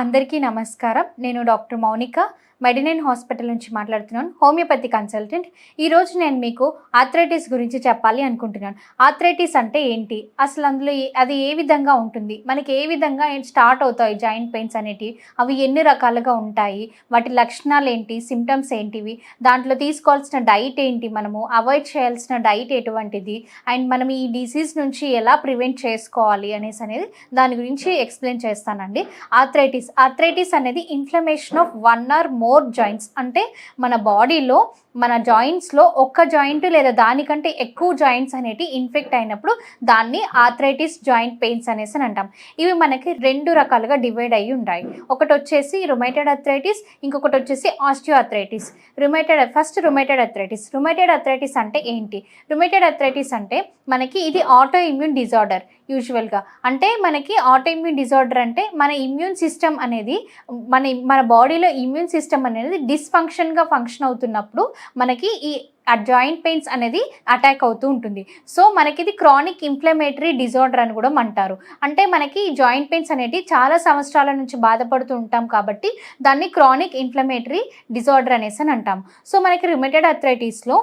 అందరికీ నమస్కారం. నేను డాక్టర్ మౌనిక. మెడినైన్ హాస్పిటల్ నుంచి మాట్లాడుతున్నాను. Homeopathy consultant. ఈరోజు నేను మీకు ఆథరైటిస్ గురించి చెప్పాలి అనుకుంటున్నాను. ఆథరైటిస్ అంటే ఏంటి? అసలు అందులో ఏ- అది ఏ విధంగా ఉంటుంది? మనకి ఏ విధంగా స్టార్ట్ అవుతాయి జాయింట్ పెయిన్స్ అనేటివి? అవి ఎన్ని రకాలుగా ఉంటాయి? వాటి లక్షణాలు ఏంటి? సిమ్టమ్స్ ఏంటివి? దాంట్లో తీసుకోవాల్సిన డైట్ ఏంటి మనము? అవాయిడ్ చేయాల్సిన డైట్ ఎటువంటిది? అండ్ మనం ఈ డిసీజ్ నుంచి ఎలా ప్రివెంట్ చేసుకోవాలి అనేసి అనేది దాని గురించి ఎక్స్ప్లెయిన్ చేస్తానండి. ఆథరైటిస్ ఆథరైటిస్ అనేది inflammation of one or more joints. అంటే మన బాడీలో మన జాయింట్స్లో ఒక్క జాయింట్ లేదా దానికంటే ఎక్కువ జాయింట్స్ అనేటి ఇన్ఫెక్ట్ అయినప్పుడు దాన్ని ఆథరైటిస్ జాయింట్ పెయిన్స్ అనేసి అని అంటాం. ఇవి మనకి రెండు రకాలుగా డివైడ్ అయ్యి ఉంటాయి. ఒకటి వచ్చేసి రుమైటెడ్ అథరైటిస్ ఇంకొకటి వచ్చేసి osteoarthritis rheumatoid first rheumatoid arthritis rheumatoid arthritis అంటే ఏంటి? రుమైటెడ్ అథరైటిస్ అంటే మనకి ఇది ఆటో ఇమ్యూన్ డిజార్డర్ యూజువల్గా. అంటే మనకి ఆటో ఇమ్యూన్ డిజార్డర్ అంటే మన ఇమ్యూన్ సిస్టమ్ అనేది మన మన బాడీలో ఇమ్యూన్ సిస్టమ్ అనేది డిస్ఫంక్షన్గా ఫంక్షన్ అవుతున్నప్పుడు మనకి ఈ ఆ జాయింట్ పెయిన్స్ అనేది అటాక్ అవుతూ ఉంటుంది. సో మనకి ఇది క్రానిక్ ఇన్ఫ్లమేటరీ డిజార్డర్ అని కూడా అంటారు. అంటే మనకి జాయింట్ పెయిన్స్ అనేవి చాలా సంవత్సరాల నుంచి బాధపడుతూ ఉంటాం కాబట్టి దాన్ని క్రానిక్ ఇన్ఫ్లమేటరీ డిజార్డర్ అనేసి అని అంటాం. సో మనకి రిమిటెడ్ అథరైటిస్లో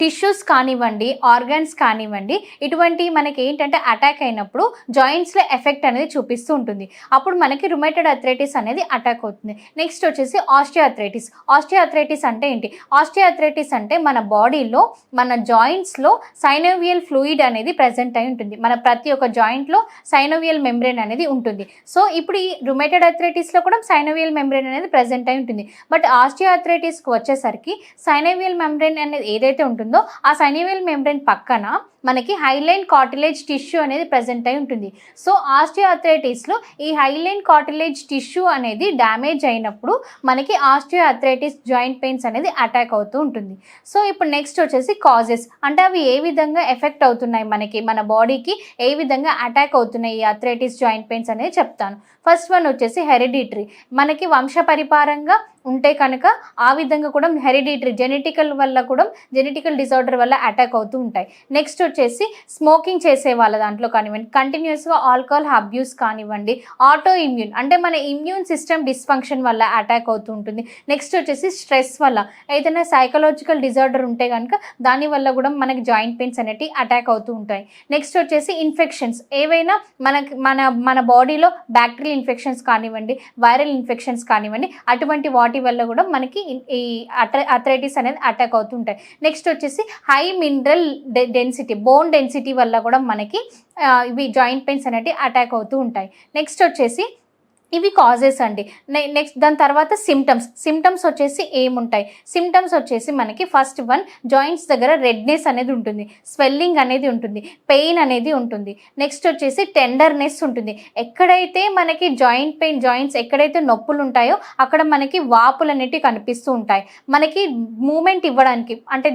టిష్యూస్ కానివ్వండి ఆర్గాన్స్ కానివ్వండి ఇటువంటి మనకి ఏంటంటే అటాక్ అయినప్పుడు జాయింట్స్లో ఎఫెక్ట్ అనేది చూపిస్తూ ఉంటుంది. అప్పుడు మనకి రుమేటెడ్ అథ్రైటిస్ అనేది అటాక్ అవుతుంది. నెక్స్ట్ వచ్చేసి ఆస్టియో అథరైటిస్ ఆస్టియో అథరైటిస్ అంటే ఏంటి? ఆస్టియో అథరైటిస్ అంటే మన బాడీలో మన జాయింట్స్లో సైనోవియల్ ఫ్లూయిడ్ అనేది ప్రజెంట్ అయి ఉంటుంది. మన ప్రతి ఒక్క జాయింట్లో సైనోవియల్ మెంబ్రెయిన్ అనేది ఉంటుంది. సో ఇప్పుడు ఈ రుమేటెడ్ అథ్రైటిస్లో కూడా సైనోవియల్ మెంబ్రెయిన్ అనేది ప్రజెంట్ అయి ఉంటుంది. బట్ ఆస్టియో అథరైటిస్కి వచ్చేసరికి సైనోవియల్ మెంబ్రెయిన్ అనేది ఏదైతే ఉంటుందో ఆ సైనోవియల్ మెంబ్రెయిన్ పక్కన మనకి హైలైన్ కార్టిలేజ్ టిష్యూ అనేది ప్రజెంట్ అయి ఉంటుంది. సో ఆస్టియోఅథరైటిస్లో ఈ హైలైన్ కార్టిలేజ్ టిష్యూ అనేది డ్యామేజ్ అయినప్పుడు మనకి ఆస్టియోఅథరైటిస్ జాయింట్ పెయిన్స్ అనేది అటాక్ అవుతూ ఉంటుంది. సో ఇప్పుడు నెక్స్ట్ వచ్చేసి కాజెస్. అంటే అవి ఏ విధంగా ఎఫెక్ట్ అవుతున్నాయి మనకి? మన బాడీకి ఏ విధంగా అటాక్ అవుతున్నాయి ఈ అథరైటిస్ జాయింట్ పెయిన్స్ అనేది చెప్తాను. ఫస్ట్ వన్ వచ్చేసి హెరిడిటరీ. మనకి వంశపరిపారంగా ఉంటే కనుక ఆ విధంగా కూడా హెరిడిటరీ జెనెటికల్ వల్ల కూడా జెనెటికల్ డిజార్డర్ వల్ల అటాక్ అవుతూ ఉంటాయి. నెక్స్ట్ వచ్చేసి స్మోకింగ్ చేసే వాళ్ళ దాంట్లో కానివ్వండి కంటిన్యూస్గా ఆల్కహాల్ అబ్యూస్ కానివ్వండి ఆటో ఇమ్యూన్ అంటే మన ఇమ్యూన్ సిస్టమ్ డిస్ఫంక్షన్ వల్ల అటాక్ అవుతూ ఉంటుంది. నెక్స్ట్ వచ్చేసి స్ట్రెస్ వల్ల. ఏదైనా సైకలాజికల్ డిజార్డర్ ఉంటే కనుక దాని వల్ల కూడా మనకి జాయింట్ పెయిన్స్ అనేవి అటాక్ అవుతూ ఉంటాయి. నెక్స్ట్ వచ్చేసి ఇన్ఫెక్షన్స్ ఏవైనా మనకి మన మన బాడీలో బ్యాక్టీరియల్ ఇన్ఫెక్షన్స్ కానివ్వండి వైరల్ ఇన్ఫెక్షన్స్ కానివ్వండి అటువంటి వాటి వల్ల కూడా మనకి ఈ అథరైటిస్ అనేది అటాక్ అవుతుంటాయి నెక్స్ట్ వచ్చేసి high mineral density bone density వల్ల కూడా మనకి ఇవి జాయింట్ పెయిన్స్ అనేవి అటాక్ అవుతూ ఉంటాయి. నెక్స్ట్ వచ్చేసి ఇవి కాజెస్ అండి. నెక్స్ట్ దాని తర్వాత సిమ్టమ్స్ సిమ్టమ్స్ వచ్చేసి ఏముంటాయి? సిమ్టమ్స్ వచ్చేసి మనకి ఫస్ట్ వన్ జాయింట్స్ దగ్గర రెడ్నెస్ అనేది ఉంటుంది. స్వెల్లింగ్ అనేది ఉంటుంది. పెయిన్ అనేది ఉంటుంది. నెక్స్ట్ వచ్చేసి టెండర్నెస్ ఉంటుంది. ఎక్కడైతే మనకి జాయింట్ పెయిన్ జాయింట్స్ ఎక్కడైతే నొప్పులు ఉంటాయో అక్కడ మనకి వాపులు అనేటివి కనిపిస్తూ ఉంటాయి. మనకి మూమెంట్ ఇవ్వడానికి అంటే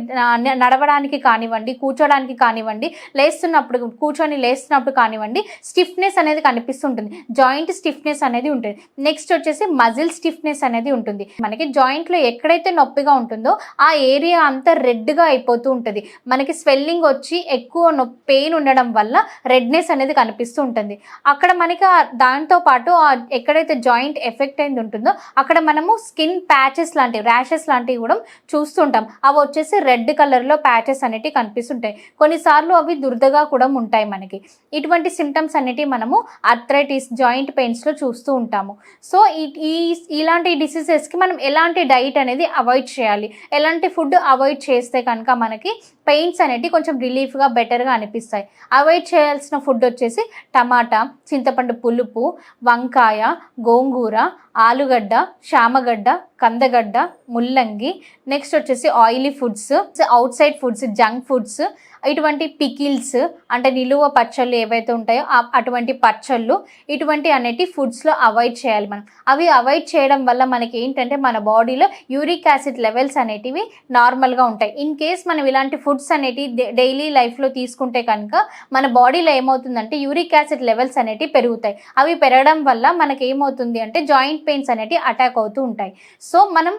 నడవడానికి కానివ్వండి కూర్చోడానికి కానివ్వండి లేస్తున్నప్పుడు కూర్చొని లేస్తున్నప్పుడు కానివ్వండి స్టిఫ్నెస్ అనేది కనిపిస్తుంటుంది జాయింట్ స్టిఫ్నెస్ అనేది ఉంటుంది. నెక్స్ట్ వచ్చేసి మజిల్ స్టిఫ్నెస్ అనేది ఉంటుంది. మనకి జాయింట్లో ఎక్కడైతే నొప్పిగా ఉంటుందో ఆ ఏరియా అంతా రెడ్గా అయిపోతూ ఉంటుంది. మనకి స్వెల్లింగ్ వచ్చి ఎక్కువ నొప్పి పెయిన్ ఉండడం వల్ల రెడ్నెస్ అనేది కనిపిస్తూ ఉంటుంది. అక్కడ మనకి దాంతో పాటు ఎక్కడైతే జాయింట్ ఎఫెక్ట్ అయింది ఉంటుందో అక్కడ మనము స్కిన్ ప్యాచెస్ లాంటివి ర్యాషెస్ లాంటివి కూడా చూస్తుంటాం అవి వచ్చేసి రెడ్ కలర్లో ప్యాచెస్ అనేటివి కనిపిస్తుంటాయి. కొన్నిసార్లు అవి దురదగా కూడా ఉంటాయి మనకి. ఇటువంటి సిమ్టమ్స్ అనేటివి మనము అథరైటిస్ జాయింట్ పెయిన్స్లో చూస్తూ ఉంటాము. సో ఈ ఈ- ఇలాంటి డిసీజెస్కి మనం ఎలాంటి డైట్ అనేది అవాయిడ్ చేయాలి. ఎలాంటి ఫుడ్ అవాయిడ్ చేస్తే కనుక మనకి పెయిన్స్ అనేటివి కొంచెం రిలీఫ్గా బెటర్గా అనిపిస్తాయి. అవాయిడ్ చేయాల్సిన ఫుడ్ వచ్చేసి టమాటా చింతపండు పులుపు వంకాయ గోంగూర ఆలుగడ్డ శామగడ్డ కందగడ్డ ముల్లంగి నెక్స్ట్ వచ్చేసి oily foods outside foods junk foods ఇటువంటి పికిల్స్ అంటే నిలువ పచ్చళ్ళు ఏవైతే ఉంటాయో అటువంటి పచ్చళ్ళు ఇటువంటి అనేటి ఫుడ్స్లో అవాయిడ్ చేయాలి మనం. అవి అవాయిడ్ చేయడం వల్ల మనకి ఏంటంటే మన బాడీలో యూరిక్ యాసిడ్ లెవెల్స్ అనేటివి నార్మల్గా ఉంటాయి. ఇన్ కేస్ మనం ఇలాంటి ఫుడ్స్ అనేటివి డైలీ లైఫ్లో తీసుకుంటే కనుక మన బాడీలో ఏమవుతుందంటే యూరిక్ యాసిడ్ లెవెల్స్ అనేటివి పెరుగుతాయి. అవి పెరగడం వల్ల మనకి ఏమవుతుంది అంటే జాయింట్ పెయిన్స్ అనేటివి అటాక్ అవుతూ ఉంటాయి. సో మనం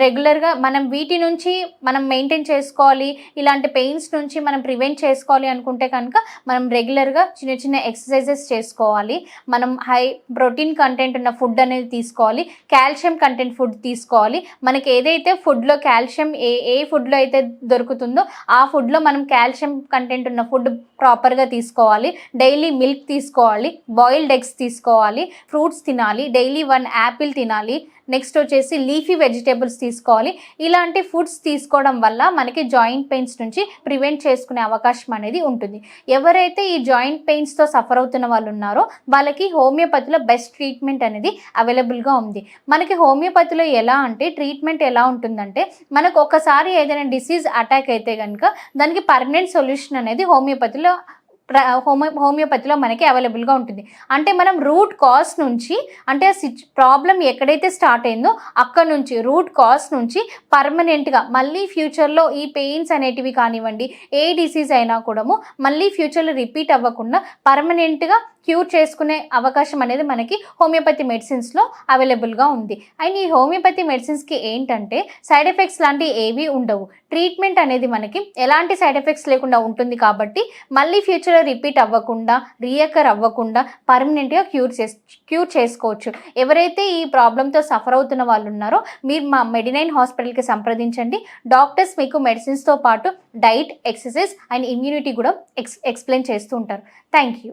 రెగ్యులర్గా మనం వీటి నుంచి మనం మెయింటైన్ చేసుకోవాలి ఇలాంటి పెయిన్స్ నుంచి మనం ప్రివెంట్ చేసుకోవాలి అనుకుంటే కనుక మనం రెగ్యులర్గా చిన్న చిన్న ఎక్సర్సైజెస్ చేసుకోవాలి. మనం హై ప్రోటీన్ కంటెంట్ ఉన్న ఫుడ్ అనేది తీసుకోవాలి కాల్షియం కంటెంట్ ఫుడ్ తీసుకోవాలి. మనకి ఏదైతే ఫుడ్లో కాల్షియం ఏ ఏ ఫుడ్లో అయితే దొరుకుతుందో ఆ ఫుడ్లో మనం కాల్షియం కంటెంట్ ఉన్న ఫుడ్ ప్రాపర్గా తీసుకోవాలి. డైలీ మిల్క్ తీసుకోవాలి బాయిల్డ్ ఎగ్స్ తీసుకోవాలి ఫ్రూట్స్ తినాలి డైలీ వన్ యాపిల్ తినాలి నెక్స్ట్ వచ్చేసి లీఫీ వెజిటేబుల్స్ తీసుకోవాలి. ఇలాంటి ఫుడ్స్ తీసుకోవడం వల్ల మనకి జాయింట్ పెయిన్స్ నుంచి ప్రివెంట్ చేసుకునే అవకాశం అనేది ఉంటుంది. ఎవరైతే ఈ జాయింట్ పెయిన్స్తో సఫర్ అవుతున్న వాళ్ళు ఉన్నారో వాళ్ళకి హోమియోపతిలో బెస్ట్ ట్రీట్మెంట్ అనేది అవైలబుల్గా ఉంది. మనకి హోమియోపతిలో ఎలా అంటే ట్రీట్మెంట్ ఎలా ఉంటుందంటే మనకు ఒకసారి ఏదైనా డిసీజ్ అటాక్ అయితే కనుక దానికి పర్మనెంట్ సొల్యూషన్ అనేది హోమియోపతిలో హోమియో హోమియోపతిలో మనకి అవైలబుల్గా ఉంటుంది. అంటే మనం రూట్ కాజ్ నుంచి అంటే సిచ్ ప్రాబ్లం ఎక్కడైతే స్టార్ట్ అయిందో అక్కడ నుంచి రూట్ కాజ్ నుంచి పర్మనెంట్గా మళ్ళీ ఫ్యూచర్లో ఈ పెయిన్స్ అనేటివి కానివ్వండి ఏ డిసీజ్ అయినా కూడాము మళ్ళీ ఫ్యూచర్లో రిపీట్ అవ్వకుండా పర్మనెంట్గా క్యూర్ చేసుకునే అవకాశం అనేది మనకి హోమియోపతి మెడిసిన్స్లో అవైలబుల్గా ఉంది. అండ్ ఈ హోమియోపతి మెడిసిన్స్కి ఏంటంటే సైడ్ ఎఫెక్ట్స్ లాంటివి ఏవి ఉండవు. ట్రీట్మెంట్ అనేది మనకి ఎలాంటి సైడ్ ఎఫెక్ట్స్ లేకుండా ఉంటుంది కాబట్టి మళ్ళీ ఫ్యూచర్లో రిపీట్ అవ్వకుండా రియకర్ అవ్వకుండా పర్మనెంట్గా క్యూర్ చేసు క్యూర్ చేసుకోవచ్చు. ఎవరైతే ఈ ప్రాబ్లంతో సఫర్ అవుతున్న వాళ్ళు ఉన్నారో మీరు మా మెడినైన్ హాస్పిటల్కి సంప్రదించండి. డాక్టర్స్ మీకు మెడిసిన్స్తో పాటు డైట్ ఎక్సర్సైజ్ అండ్ ఇమ్యూనిటీ కూడా ఎక్స్ ఎక్స్ప్లెయిన్ చేస్తూ ఉంటారు. Thank you